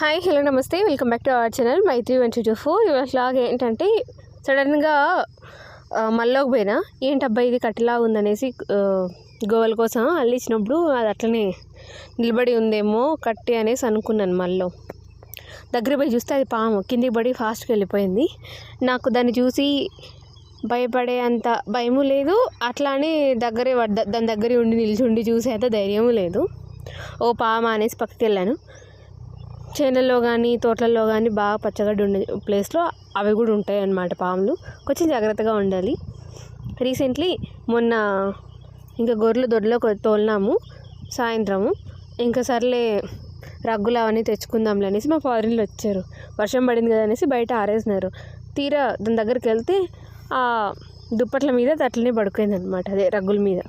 Hi hello నమస్తే. Welcome back to our channel Maitri one two four. ఇవాళ log ఏంటంటే సడన్గా ఆ, మల్లోకి పోయినా. ఏంటబ్బా ఇది కట్టలా ఉందనేసి గోవల కోసం అల్లిచ్చినప్పుడు అది అట్లనే నిలబడి ఉందేమో కట్టి అనేసి అనుకున్నాను మళ్ళీ. దగ్గర పోయి చూస్తే అది పాము కిందికి పడి ఫాస్ట్గా వెళ్ళిపోయింది. నాకు దాన్ని చూసి భయపడే అంత భయము లేదు. అట్లానే దగ్గరే పడ్డ దాని దగ్గరే ఉండి నిల్చుండి చూసే అంత ధైర్యము లేదు. ఓ పామ అనేసి పక్కకి వెళ్ళాను. చేనుల్లో కానీ తోటలలో కానీ బాగా పచ్చగడ్డి ఉండే ప్లేస్లో అవి కూడా ఉంటాయి అన్నమాట పాములు. కొంచెం జాగ్రత్తగా ఉండాలి. రీసెంట్లీ మొన్న ఇంకా గొర్రెలు దొడ్లో తోలినాము సాయంత్రము. ఇంకా సర్లే రగ్గులు అవన్నీ తెచ్చుకుందాంలే అనేసి మా ఫాదర్లు వచ్చారు. వర్షం పడింది కదా అనేసి బయట ఆరేసినారు. తీరా దాని దగ్గరికి వెళ్తే ఆ దుప్పట్ల మీద అట్లనే పడుకుంది అనమాట అదే రగ్గుల మీద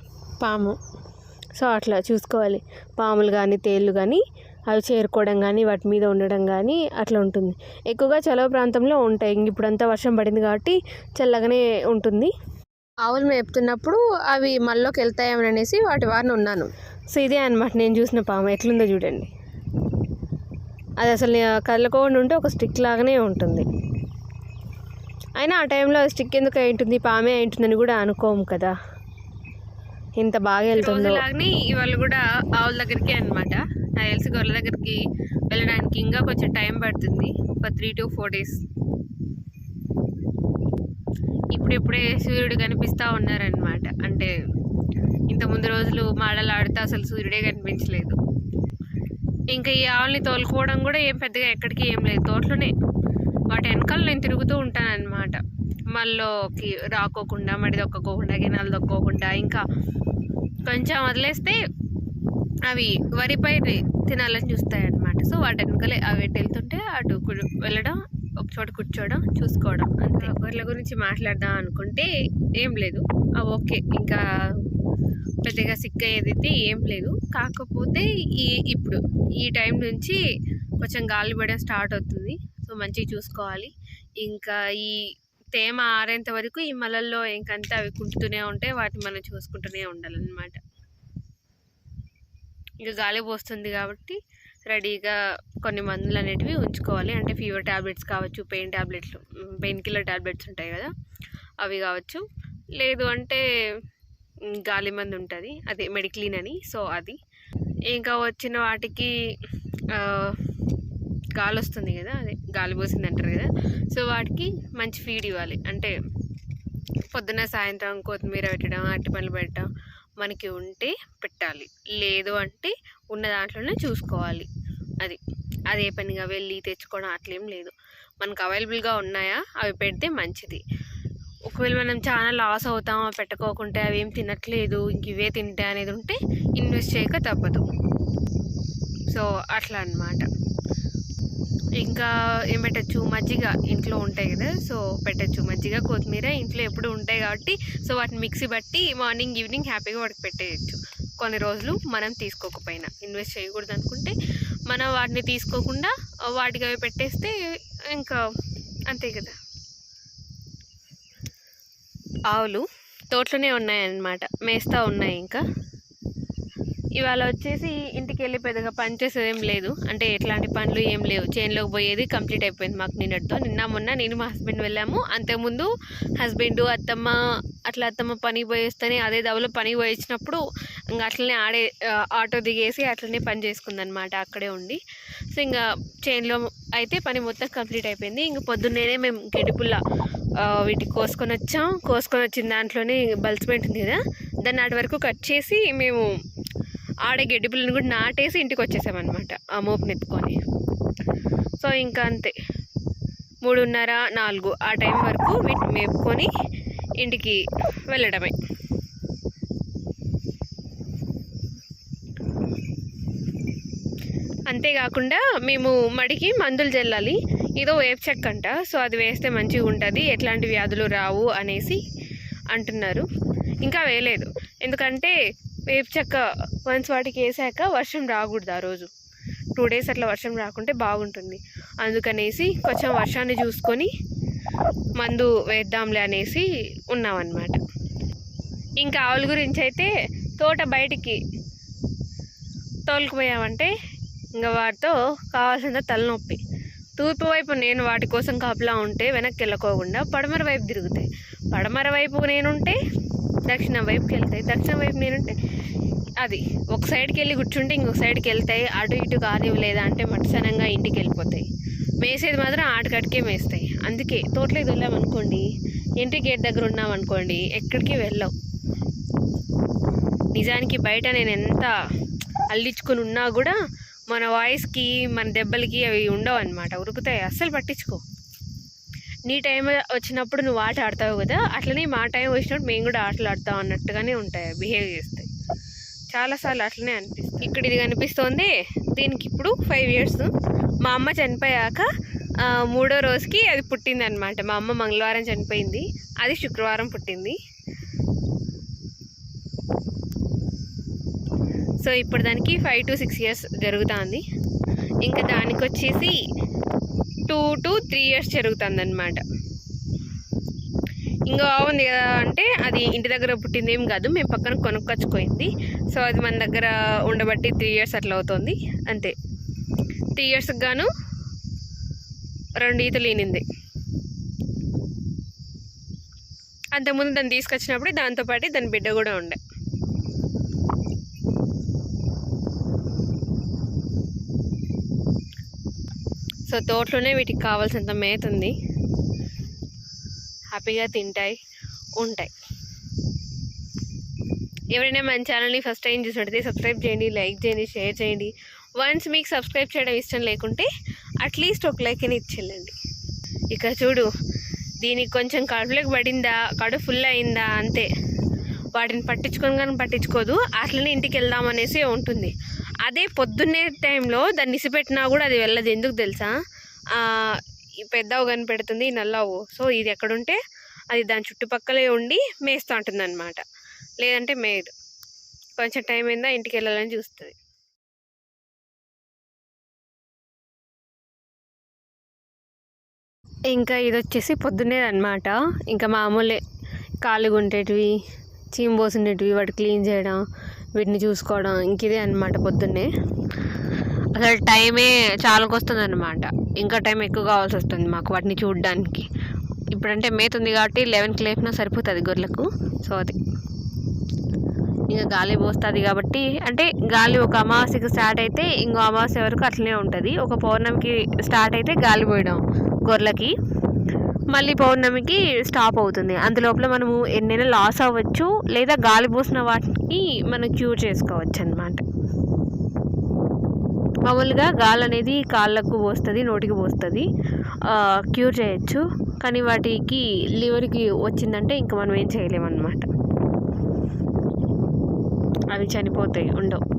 పాము. సో అట్లా చూసుకోవాలి. పాములు కానీ తేళ్ళు కానీ అవి చేరుకోవడం కానీ వాటి మీద ఉండడం కానీ అట్లా ఉంటుంది. ఎక్కువగా చలవ ప్రాంతంలో ఉంటాయి. ఇంక ఇప్పుడంతా వర్షం పడింది కాబట్టి చల్లగానే ఉంటుంది. ఆవులు మేపుతున్నప్పుడు అవి మళ్ళీకి వెళ్తాయేమని అనేసి వాటి వారిని ఉన్నాను. సో ఇదే అనమాట నేను చూసిన పాము. ఎట్లుందో చూడండి. అది అసలు కదలకోకుండా ఉంటే ఒక స్టిక్ లాగానే ఉంటుంది. అయినా ఆ టైంలో అది స్టిక్ ఎందుకు అయి ఉంటుంది? పామే అయి ఉంటుందని కూడా అనుకోము కదా. ఇంత బాగా వెళ్తుందో. ఇవాళ కూడా ఆవుల దగ్గరికి అనమాట నాకు తెలిసి గొర్రెల దగ్గరికి వెళ్ళడానికి ఇంకా కొంచెం టైం పడుతుంది. ఒక త్రీ టు ఫోర్ డేస్. ఇప్పుడిప్పుడే సూర్యుడు కనిపిస్తూ ఉన్నారనమాట అంటే ఇంత ముందు రోజులు మాడలు ఆడితే అసలు సూర్యుడే కనిపించలేదు. ఇంకా ఈ ఆవుల్ని తోలుకోవడం కూడా ఏం పెద్దగా ఎక్కడికి ఏం లేదు. తోటలోనే. వాటి వెనకాల నేను తిరుగుతూ ఉంటాను అనమాట మళ్ళీకి రాకోకుండా మడి దొక్కకోకుండా గిన్నెలు దొక్కోకుండా ఇంకా కొంచెం వదిలేస్తే అవి వరిపై తినాలని చూస్తాయి అన్నమాట సో వాటి వెనకలే అవి ఎటు వెళ్తుంటే అటు వెళ్ళడం ఒక చోట కూర్చోవడం చూసుకోవడం అంతే. గొర్రెల గురించి మాట్లాడదాం అనుకుంటే ఏం లేదు. ఓకే. ఇంకా పెద్దగా సిక్ అయ్యేదైతే ఏం లేదు. కాకపోతే ఈ ఇప్పుడు ఈ టైం నుంచి కొంచెం గాలి పడడం స్టార్ట్ అవుతుంది. సో మంచిగా చూసుకోవాలి. ఇంకా ఈ తేమ ఆరేంత వరకు ఈ మలల్లో ఇంకంతా అవి కుంటుతూనే ఉంటాయి వాటిని మనం చూసుకుంటూనే ఉండాలన్నమాట. ఇక గాలి పోస్తుంది కాబట్టి రెడీగా కొన్ని మందులు అనేటివి ఉంచుకోవాలి. అంటే ఫీవర్ ట్యాబ్లెట్స్ కావచ్చు పెయిన్ ట్యాబ్లెట్లు పెయిన్ కిల్లర్ ట్యాబ్లెట్స్ ఉంటాయి కదా అవి కావచ్చు. లేదు అంటే గాలి మందు ఉంటుంది. అదే మెడిక్లీన్ అని. సో అది. ఇంకా వచ్చిన వాటికి గాలి వస్తుంది కదా అదే గాలి పోసింది అంటారు కదా. సో వాటికి మంచి ఫీడ్ ఇవ్వాలి. అంటే పొద్దున సాయంత్రం కొత్తిమీర పెట్టడం అట్టి పనులు పెట్టడం మనకి ఉంటే పెట్టాలి. లేదు అంటే ఉన్న దాంట్లోనే చూసుకోవాలి. అది అదే పనిగా వెళ్ళి తెచ్చుకోవడం అట్లేం లేదు. మనకు అవైలబుల్గా ఉన్నాయా అవి పెడితే మంచిది. ఒకవేళ మనం చాలా లాస్ అవుతాం పెట్టుకోకుంటే అవి ఏం తినట్లేదు ఇంక ఇవే తింటే అనేది ఉంటే ఇన్వెస్ట్ చేయక తప్పదు. సో అట్లా అన్నమాట. ఇంకా ఏం పెట్టచ్చు? మజ్జిగ ఇంట్లో ఉంటాయి కదా సో పెట్టచ్చు. మజ్జిగ కొత్తిమీర ఇంట్లో ఎప్పుడు ఉంటాయి కాబట్టి సో వాటిని మిక్సీ బట్టి మార్నింగ్ ఈవినింగ్ హ్యాపీగా వాడికి పెట్టేయచ్చు. కొన్ని రోజులు మనం తీసుకోకపోయినా. ఇన్వెస్ట్ చేయకూడదు అనుకుంటే మనం వాటిని తీసుకోకుండా వాటికి అవి పెట్టేస్తే ఇంకా అంతే కదా. ఆవులు తోటలోనే ఉన్నాయన్నమాట. మేస్తా ఉన్నాయి ఇంకా. ఇవాళ వచ్చేసి ఇంటికి వెళ్ళి పెద్దగా పని చేసేది ఏం లేదు. అంటే ఎట్లాంటి పనులు ఏం లేవు. చేనులోకి పోయేది కంప్లీట్ అయిపోయింది మాకు నిన్నటితో. నిన్న మొన్న నేను మా హస్బెండ్ వెళ్ళాము. అంతకుముందు హస్బెండ్ అత్తమ్మ అట్లా అత్తమ్మ పనికి పోయేస్తేనే అదే దవలో పనికి పోయించినప్పుడు ఇంకా అట్లనే ఆడే ఆటో దిగేసి అట్లనే పని చేసుకుందనమాట. అక్కడే ఉండి. సో ఇంకా చేనులో అయితే పని మొత్తం కంప్లీట్ అయిపోయింది. ఇంక పొద్దున్నేనే మేము గడిపుల్ల వీటికి కోసుకొని వచ్చాం. కోసుకొని వచ్చిన దాంట్లోనే బల్స్మెంట్ ఉంది కదా. దాన్ని నాటి వరకు కట్ చేసి మేము ఆడే గడ్డి పుల్లని కూడా నాటేసి ఇంటికి వచ్చేసామన్నమాట ఆ మోపు నెత్తుకొని. సో ఇంకా అంతే. మూడున్నర నాలుగు ఆ టైం వరకు వీటిని మేపుకొని ఇంటికి వెళ్ళడమే. అంతేకాకుండా మేము మడికి మందులు చల్లాలి ఏదో వేప చెక్క అంట సో అది వేస్తే మంచిగా ఉంటుంది ఎట్లాంటి వ్యాధులు రావు అనేసి అంటున్నారు. ఇంకా వేయలేదు. ఎందుకంటే వేప చెక్క వన్స్ వాటికి వేసాక వర్షం రాకూడదు ఆ రోజు. టూ డేస్ అట్లా వర్షం రాకుంటే బాగుంటుంది. అందుకనేసి కొంచెం వర్షాన్ని చూసుకొని మందు వేద్దాంలే అనేసి ఉన్నామన్నమాట. ఇంకా ఆవుల గురించి అయితే తోట బయటికి తోలుకుపోయామంటే ఇంకా వాటితో కావాల్సినంత తలనొప్పి. తూర్పు వైపు నేను వాటి కోసం కాపులా ఉంటే వెనక్కి వెళ్ళకోకుండా పడమర వైపు తిరుగుతాయి. పడమర వైపు నేనుంటే దక్షిణం వైపుకి వెళ్తాయి. దక్షిణం వైపు నేనుంటే అది ఒక సైడ్కి వెళ్ళి కూర్చుంటే ఇంకొక సైడ్కి వెళ్తాయి అటు ఇటు కానివి లేదా అంటే మట్సనంగా ఇంటికి వెళ్ళిపోతాయి మేసేది మాత్రం ఆటకటికే మేస్తాయి. అందుకే తోటలోకి వెళ్ళామనుకోండి ఇంటి గేట్ దగ్గర ఉన్నామనుకోండి ఎక్కడికి వెళ్ళవు నిజానికి బయట నేను ఎంత అల్లించుకుని ఉన్నా కూడా మన వాయిస్కి మన దెబ్బలకి అవి ఉండవు అనమాట ఉరుకుతాయి. అస్సలు పట్టించుకో. నీ టైం వచ్చినప్పుడు నువ్వు ఆట ఆడతావు కదా అట్లనే మా టైం వచ్చినప్పుడు మేము కూడా ఆటలు ఆడతాం అన్నట్టుగానే ఉంటాయి. బిహేవ్ చేస్తాయి. చాలాసార్లు అట్లనే అనిపిస్తుంది. ఇక్కడ ఇది కనిపిస్తోంది. దీనికి ఇప్పుడు ఫైవ్ ఇయర్స్ మా అమ్మ చనిపోయాక మూడో రోజుకి అది పుట్టింది అనమాట మా అమ్మ మంగళవారం చనిపోయింది. అది శుక్రవారం పుట్టింది. సో ఇప్పుడు దానికి ఫైవ్ టు సిక్స్ ఇయర్స్ జరుగుతుంది. ఇంకా దానికి వచ్చేసి టూ టు త్రీ ఇయర్స్ జరుగుతుంది అనమాట ఇంకా బాగుంది కదా అంటే అది ఇంటి దగ్గర పుట్టింది ఏం కాదు మేము పక్కన కొనుక్కొచ్చుకోయింది. సో అది మన దగ్గర ఉండబట్టి త్రీ ఇయర్స్ అట్లా అవుతుంది అంతే. త్రీ ఇయర్స్కి గాను రెండు ఈతలు ఈనింది అంతకుముందు దాన్ని తీసుకొచ్చినప్పుడు దాంతోపాటు దాని బిడ్డ కూడా ఉండే. సో తోటలోనే వీటికి కావాల్సినంత మేత ఉంది. హ్యాపీగా తింటాయి ఉంటాయి. ఎవరైనా మన ఛానల్ని ఫస్ట్ టైం చూసినట్టయితే సబ్స్క్రైబ్ చేయండి లైక్ చేయండి షేర్ చేయండి. వన్స్ మీకు సబ్స్క్రైబ్ చేయడం ఇష్టం లేకుంటే అట్లీస్ట్ ఒక లైక్ అని ఇచ్చేళ్ళండి ఇక చూడు దీనికి కొంచెం కడుపులోకి పడిందా కడుపు ఫుల్ అయిందా అంతే. వాటిని పట్టించుకొని కానీ పట్టించుకోదు అట్లనే ఇంటికి వెళ్దాం అనేసి ఉంటుంది. అదే పొద్దున్నే టైంలో దాన్ని ఇసిపెట్టినా కూడా అది వెళ్ళదు. ఎందుకు తెలుసా? పెద్దవు కనిపెడుతుంది నల్లవు. సో ఇది ఎక్కడుంటే అది దాని చుట్టుపక్కలే ఉండి మేస్తూ ఉంటుంది అనమాట లేదంటే మేయదు. కొంచెం టైం అయిందా ఇంటికి వెళ్ళాలని చూస్తుంది. ఇంకా ఇది వచ్చేసి పొద్దున్నే అనమాట ఇంకా మామూలే ఖాళీగా ఉండేటివి చీంబోస్ ఉండేటివి వాటి క్లీన్ చేయడం వీటిని చూసుకోవడం ఇంక ఇదే అనమాట పొద్దున్నే. అసలు టైమే చాలా వస్తుంది అనమాట ఇంకా టైం ఎక్కువ కావాల్సి వస్తుంది మాకు వాటిని చూడడానికి. ఇప్పుడంటే మేత ఉంది కాబట్టి లెవెన్కి లేపినా సరిపోతుంది గొర్రెలకు. సో అది. ఇంకా గాలి పోస్తుంది కాబట్టి అంటే గాలి ఒక అమావాస్యకి స్టార్ట్ అయితే ఇంకో అమావాస్య వరకు అట్లనే ఉంటుంది. ఒక పౌర్ణమికి స్టార్ట్ అయితే గాలి పోయడం గొర్రెలకి. మళ్ళీ పౌర్ణమికి స్టాప్ అవుతుంది. అందులోపల మనము ఎన్నైనా లాస్ అవ్వచ్చు లేదా గాలి పోసిన వాటికి మనం క్యూర్ చేసుకోవచ్చు అనమాట మామూలుగా గాలి అనేది కాళ్ళకు పోస్తుంది నోటికి పోస్తుంది. క్యూర్ చేయొచ్చు. కానీ వాటికి లివర్కి వచ్చిందంటే ఇంకా మనం ఏం చేయలేమన్నమాట. అవి చనిపోతాయి ఉండవు.